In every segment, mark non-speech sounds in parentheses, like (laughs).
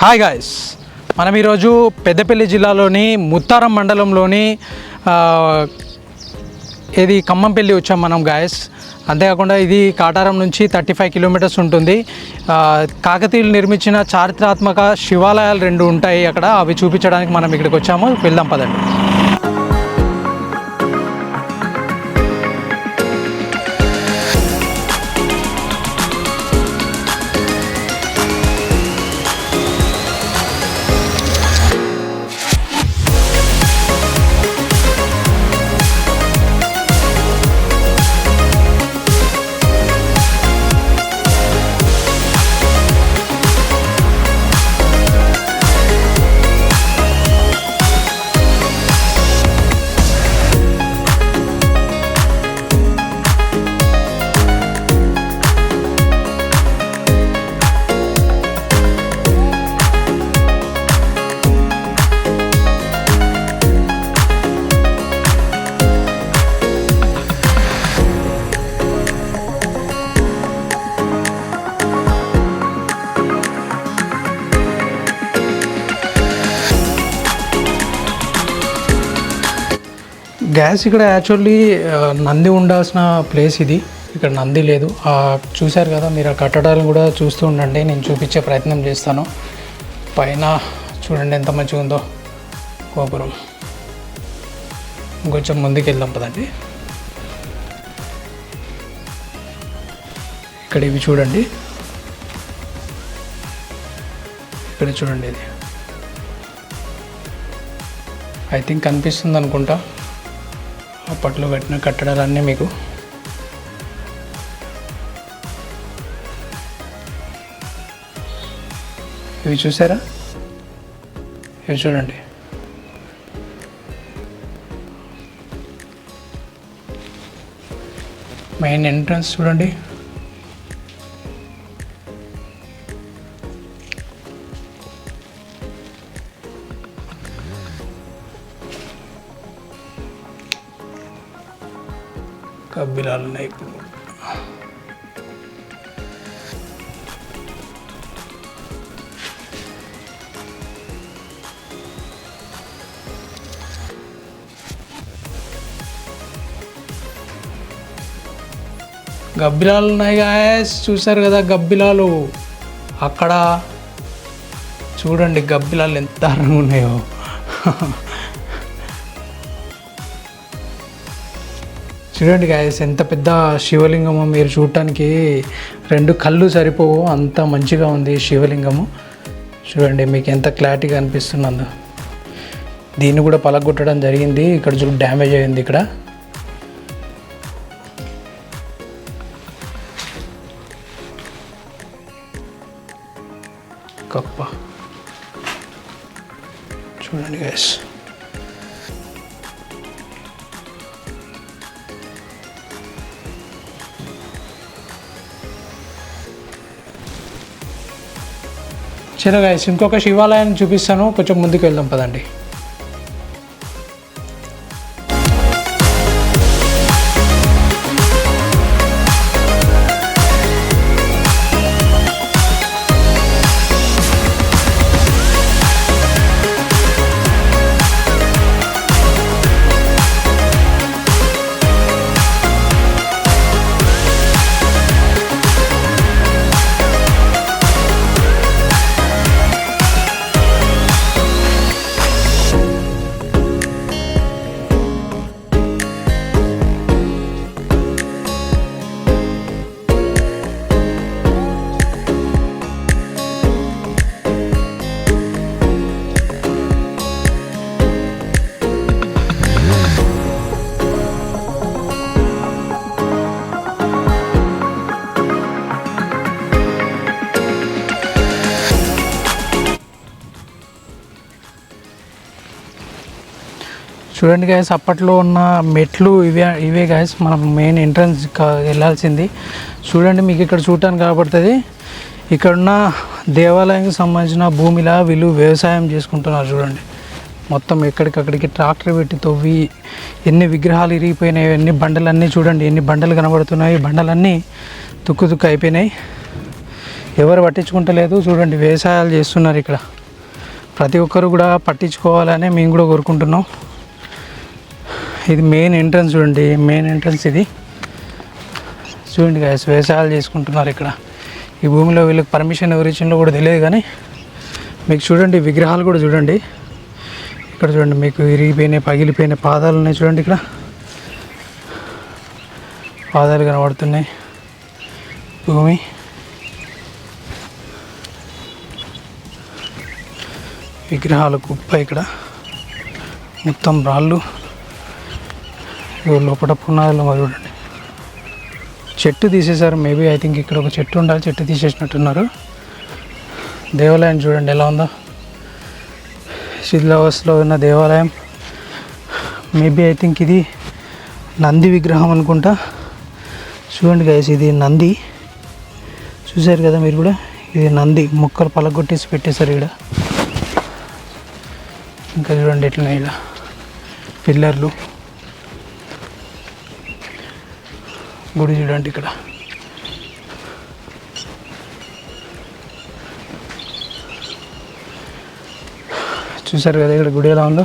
Hi guys మనం ఈరోజు పెద్దపల్లి జిల్లాలోని ముత్తారం మండలంలోని ఇది ఖమ్మంపల్లి వచ్చాం మనం గాయస్ అంతేకాకుండా ఇది కాటారం నుంచి థర్టీ ఫైవ్ కిలోమీటర్స్ ఉంటుంది. కాకతీయులు నిర్మించిన చారిత్రాత్మక శివాలయాలు రెండు ఉంటాయి అక్కడ. అవి చూపించడానికి మనం ఇక్కడికి వచ్చాము. వెళ్దాం పదండి. గ్యాస్ ఇక్కడ యాక్చువల్లీ నంది ఉండాల్సిన ప్లేస్ ఇది. ఇక్కడ నంది లేదు. చూశారు కదా మీరు ఆ కట్టడాలను కూడా చూస్తూ ఉండండి. నేను చూపించే ప్రయత్నం చేస్తాను. పైన చూడండి ఎంత మంచిగా ఉందో గోపురం. ఇంకొంచెం ముందుకు వెళ్దాం పదండి. ఇక్కడ ఇవి చూడండి. ఇక్కడ చూడండి ఇది. ఐ థింక్ కనిపిస్తుంది అనుకుంటా. అప్పట్లో కట్టిన కట్టడాలన్నీ మీకు? ఇవి చూసారా? ఇవి చూడండి. మెయిన్ ఎంట్రన్స్ చూడండి. కబ్బిలాలు ఉన్నాయి ఇప్పుడు. గబ్బిలాలు ఉన్నాయి గాయస్ చూసారు కదా గబ్బిలాలు. అక్కడ చూడండి గబ్బిలాలు ఎంత దారుణంగా ఉన్నాయో. (laughs) చూడండి గాయస్ ఎంత పెద్ద శివలింగము మీరు చూడటానికి రెండు కళ్ళు సరిపోవు. అంత మంచిగా ఉంది శివలింగము. చూడండి మీకు ఎంత క్లారిటీగా అనిపిస్తున్నదో. దీన్ని కూడా పలగొట్టడం జరిగింది. ఇక్కడ చూడు డ్యామేజ్ అయింది ఇక్కడ. కప్ప చూడండి గాయస్ చలో గాయస్ ఇంకొక శివాలయాన్ని చూపిస్తాను. కొంచెం ముందుకు వెళ్దాం పదండి. చూడండి గాయస్ అప్పట్లో ఉన్న మెట్లు ఇవే ఇవే గాయస్ మనం మెయిన్ ఎంట్రన్స్ వెళ్ళాల్సింది. చూడండి మీకు ఇక్కడ చూడటానికి కనబడుతుంది. ఇక్కడున్న దేవాలయానికి సంబంధించిన భూమిలా వీళ్ళు వ్యవసాయం చేసుకుంటున్నారు చూడండి. మొత్తం ఎక్కడికక్కడికి ట్రాక్టర్ పెట్టి తవ్వి ఎన్ని విగ్రహాలు ఇరిగిపోయినాయి ఎన్ని బండలన్నీ చూడండి ఎన్ని బండలు కనబడుతున్నాయి బండలన్నీ తుక్కు తుక్కు అయిపోయినాయి. ఎవరు పట్టించుకుంటలేదు చూడండి వ్యవసాయాలు చేస్తున్నారు ఇక్కడ. ప్రతి ఒక్కరు కూడా పట్టించుకోవాలనే మేము కూడా కోరుకుంటున్నాం. ఇది మెయిన్ ఎంట్రన్స్ చూడండి మెయిన్ ఎంట్రన్స్ ఇది. చూడండి గాయస్ వ్యవసాయాలు చేసుకుంటున్నారు ఇక్కడ. ఈ భూమిలో వీళ్ళకి పర్మిషన్ ఎవరు ఇచ్చిందో కూడా తెలియదు కానీ మీకు చూడండి విగ్రహాలు కూడా చూడండి. ఇక్కడ చూడండి మీకు విరిగిపోయినాయి పగిలిపోయిన పాదాలు ఉన్నాయి చూడండి ఇక్కడ. పాదాలు కనబడుతున్నాయి. భూమి. విగ్రహాల కుప్ప ఇక్కడ. మొత్తం రాళ్ళు. లోపల పునాదులు మరి చూడండి చెట్టు తీసేశారు. మేబీ ఐ థింక్ ఇక్కడ ఒక చెట్టు ఉండాలి. చెట్టు తీసేసినట్టున్నారు. దేవాలయం చూడండి ఎలా ఉందో. శిథిలావస్థలో ఉన్న దేవాలయం. మేబీ ఐ థింక్ ఇది నంది విగ్రహం అనుకుంటా. చూడండి గైస్ ఇది నంది. చూశారు కదా మీరు కూడా? ఇది నంది. ముక్కలు పలగొట్టేసి పెట్టేశారు ఇక్కడ ఇంకా చూడండి ఎట్లా ఇలా పిల్లర్లు. గుడి చూడండి ఇక్కడ. చూసారు కదా ఇక్కడ గుడి ఎలా ఉందో?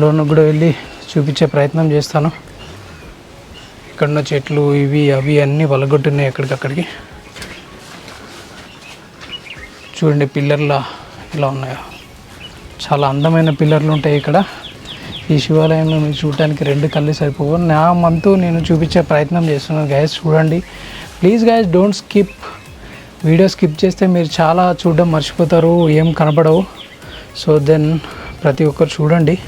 లోను కూడా వెళ్ళి చూపించే ప్రయత్నం చేస్తాను. ఇక్కడున్న చెట్లు ఇవి అవి అన్నీ వలగొట్టున్నాయి ఎక్కడికక్కడికి. చూడండి పిల్లర్లా ఇలా ఉన్నాయో? చాలా అందమైన పిల్లర్లు ఉంటాయి ఇక్కడ. ఈ శివాలయంలో మీరు చూడటానికి రెండు కళ్ళు సరిపోవు. నా మంతు నేను చూపించే ప్రయత్నం చేస్తున్నాను గైస్ చూడండి. Please guys don't skip video skip చేస్తే మీరు చాలా చూడడం మర్చిపోతారు ఏం కనపడవు. సో దెన్ ప్రతి ఒక్కరు చూడండి.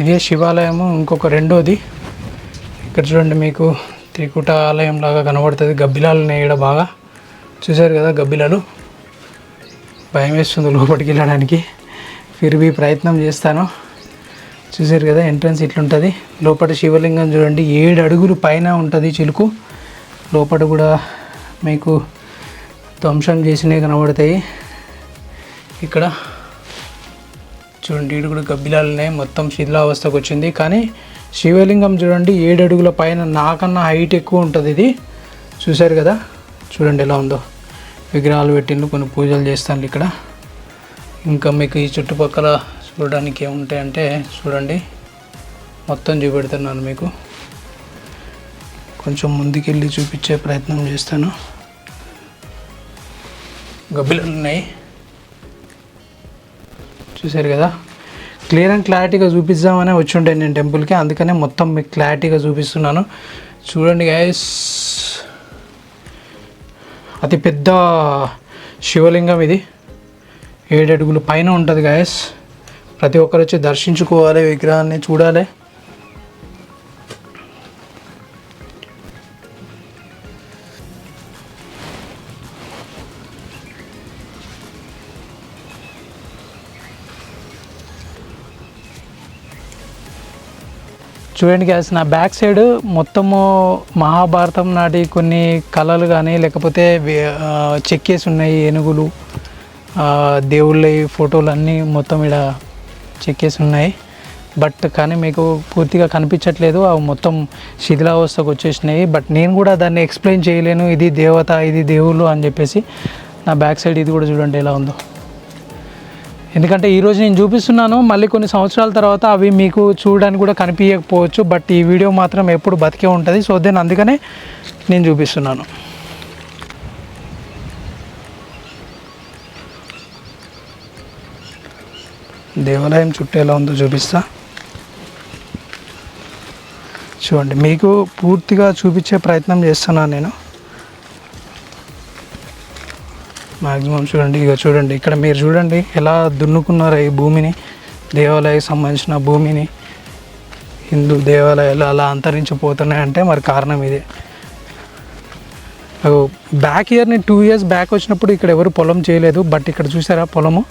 ఇదే శివాలయము ఇంకొక రెండోది. ఇక్కడ చూడండి మీకు త్రికుట ఆలయం లాగా కనబడుతుంది. గబ్బిలాలు నేయడ బాగా. చూశారు కదా గబ్బిలాలు? భయం వేస్తుంది లోపలికి వెళ్ళడానికి. ఫిర్బీ ప్రయత్నం చేస్తాను. చూశారు కదా ఎంట్రన్స్ ఇట్లుంటుంది. లోపల శివలింగం చూడండి. ఏడు అడుగులు పైన ఉంటుంది చిలుకు. లోపల కూడా మీకు ధ్వంసం చేసినవి కనబడతాయి. ఇక్కడ చూడండి ఈడు కూడా గబ్బిలాలు ఉన్నాయి మొత్తం శిథిలావస్థకు వచ్చింది. కానీ శివలింగం చూడండి ఏడు అడుగుల పైన నాకన్నా హైట్ ఎక్కువ ఉంటుంది ఇది. చూశారు కదా? చూడండి ఎలా ఉందో. విగ్రహాలు పెట్టిండ్రు కొన్ని పూజలు చేస్తాను ఇక్కడ. ఇంకా మీకు ఈ చుట్టుపక్కల చూడడానికి ఏముంటాయంటే చూడండి. మొత్తం చూపెడుతున్నాను మీకు. కొంచెం ముందుకెళ్ళి చూపించే ప్రయత్నం చేస్తాను. గబ్బిలాలు ఉన్నాయి చూశారు కదా? క్లియర్ అండ్ క్లారిటీగా చూపిద్దామనే వచ్చి ఉండే నేను టెంపుల్కి అందుకనే మొత్తం మీకు క్లారిటీగా చూపిస్తున్నాను. చూడండి గైస్ అతి పెద్ద శివలింగం ఇది. ఏడు అడుగులు పైన ఉంటుంది గాయస్ ప్రతి ఒక్కరు వచ్చి దర్శించుకోవాలి విగ్రహాన్ని చూడాలి. చూడండి గ్యాస్ నా బ్యాక్ సైడ్ మొత్తము మహాభారతం నాటి కొన్ని కళలు కానీ లేకపోతే చెక్కేసి ఉన్నాయి ఏనుగులు దేవుళ్ళ ఫోటోలు అన్నీ మొత్తం ఇక్కడ చెక్కేసి ఉన్నాయి. బట్ కానీ మీకు పూర్తిగా కనిపించట్లేదు అవి మొత్తం శిథిలావస్థకు వచ్చేసినాయి. బట్ నేను కూడా దాన్ని ఎక్స్ప్లెయిన్ చేయలేను ఇది దేవత ఇది దేవుళ్ళు అని చెప్పేసి నా బ్యాక్ సైడ్ ఇది కూడా చూడండి ఎలా ఉందో. ఎందుకంటే ఈరోజు నేను చూపిస్తున్నాను మళ్ళీ కొన్ని సంవత్సరాల తర్వాత అవి మీకు చూడడానికి కూడా కనిపించకపోవచ్చు బట్ ఈ వీడియో మాత్రం ఎప్పుడు బతికే ఉంటుంది. సో దెన్ అందుకనే నేను చూపిస్తున్నాను. దేవాలయం చుట్టూ ఎలా ఉందో చూపిస్తా. చూడండి మీకు పూర్తిగా చూపించే ప్రయత్నం చేస్తున్నాను నేను. మాక్సిమం చూడండి ఇక చూడండి ఇక్కడ మీరు చూడండి ఎలా దున్నుకున్నారు ఈ భూమిని దేవాలయకి సంబంధించిన భూమిని. హిందూ దేవాలయాలు అలా అంతరించిపోతున్నాయంటే మరి కారణం ఇదే. బ్యాక్ ఇయర్ని టూ ఇయర్స్ బ్యాక్ వచ్చినప్పుడు ఇక్కడ ఎవరు పొలం చేయలేదు బట్ ఇక్కడ చూసారా పొలము?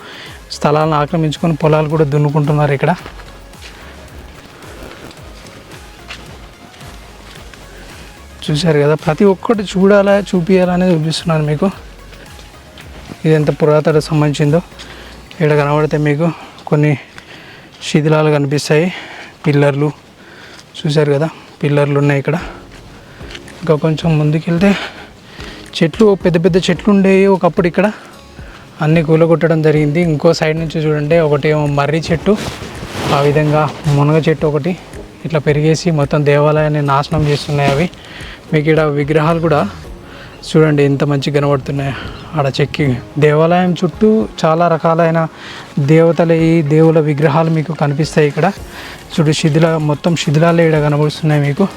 స్థలాలను ఆక్రమించుకొని పొలాలు కూడా దున్నుకుంటున్నారు ఇక్కడ. చూశారు కదా ప్రతి ఒక్కటి చూడాలా చూపించాలా అనేది చూపిస్తున్నాను మీకు. ఇది ఎంత పురాతన సంబంధించిందో ఇక్కడ కనబడితే మీకు కొన్ని శిథిలాలు కనిపిస్తాయి. పిల్లర్లు చూశారు కదా? పిల్లర్లు ఉన్నాయి ఇక్కడ. ఇంకా కొంచెం ముందుకెళ్తే చెట్లు పెద్ద పెద్ద చెట్లు ఉండేవి ఒకప్పుడు ఇక్కడ. అన్ని కూలగొట్టడం జరిగింది. ఇంకో సైడ్ నుంచి చూడండి ఒకటి మర్రి చెట్టు. ఆ విధంగా మునగ చెట్టు ఒకటి ఇట్లా పెరిగేసి మొత్తం దేవాలయాన్ని నాశనం చేస్తున్నాయి అవి. మీకు ఇక్కడ విగ్రహాలు కూడా చూడండి ఎంత మంచి కనబడుతున్నాయి. ఆడ చెక్కి దేవాలయం చుట్టూ చాలా రకాలైన దేవతల ఈ దేవుల విగ్రహాలు మీకు కనిపిస్తాయి ఇక్కడ. చూడు శిథిల మొత్తం శిథిలాలు ఇక్కడ కనబడుతున్నాయి మీకు.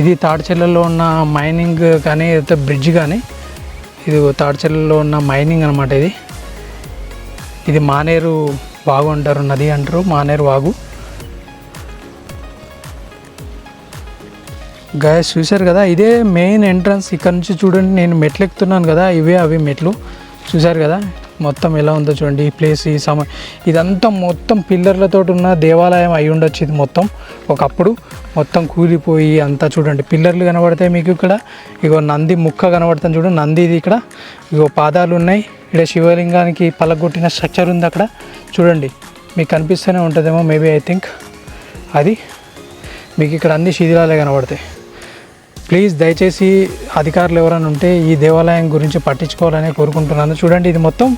ఇది తాడిచెర్లలో ఉన్న మైనింగ్ కానీ అయితే బ్రిడ్జ్ కానీ ఇది తాడిచెర్లలో ఉన్న మైనింగ్ అనమాట ఇది. ఇది మానేరు వాగు అంటారు నది అంటారు మానేరు వాగు. గాయస్ చూశారు కదా ఇదే మెయిన్ ఎంట్రన్స్ ఇక్కడ నుంచి చూడండి నేను మెట్లు ఎక్కుతున్నాను కదా ఇవే అవి మెట్లు. చూశారు కదా మొత్తం ఎలా ఉందో చూడండి ఈ ప్లేస్ ఈ సమ ఇదంతా మొత్తం పిల్లర్లతో ఉన్న దేవాలయం అయి ఉండొచ్చు ఇది మొత్తం. ఒకప్పుడు మొత్తం కూలిపోయి అంతా చూడండి పిల్లర్లు కనబడతాయి మీకు ఇక్కడ. ఇగో నంది ముక్క కనబడుతుంది చూడండి నంది ఇది ఇక్కడ. ఇగో పాదాలు ఉన్నాయి. ఇక్కడ శివలింగానికి పలగొట్టిన స్ట్రక్చర్ ఉంది అక్కడ. చూడండి మీకు కనిపిస్తూనే ఉంటుందేమో మేబీ ఐ థింక్. అది మీకు ఇక్కడ అన్ని శిథిలాలే కనబడతాయి. ప్లీజ్ దయచేసి అధికారులు ఎవరైనా ఉంటే ఈ దేవాలయం గురించి పట్టించుకోవాలని కోరుకుంటున్నాను. చూడండి ఇది మొత్తం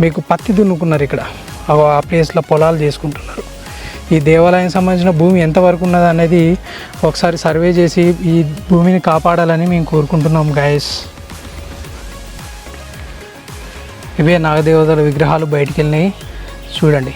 మీకు పత్తి దున్నుకున్నారు ఇక్కడ. ఆ- ప్లేస్లో పొలాలు చేసుకుంటున్నారు. ఈ దేవాలయం సంబంధించిన భూమి ఎంతవరకు ఉన్నది అనేది ఒకసారి సర్వే చేసి ఈ భూమిని కాపాడాలని మేము కోరుకుంటున్నాం గాయస్ ఇవే నాగదేవతల విగ్రహాలు బయటికి వెళ్ళినాయి చూడండి.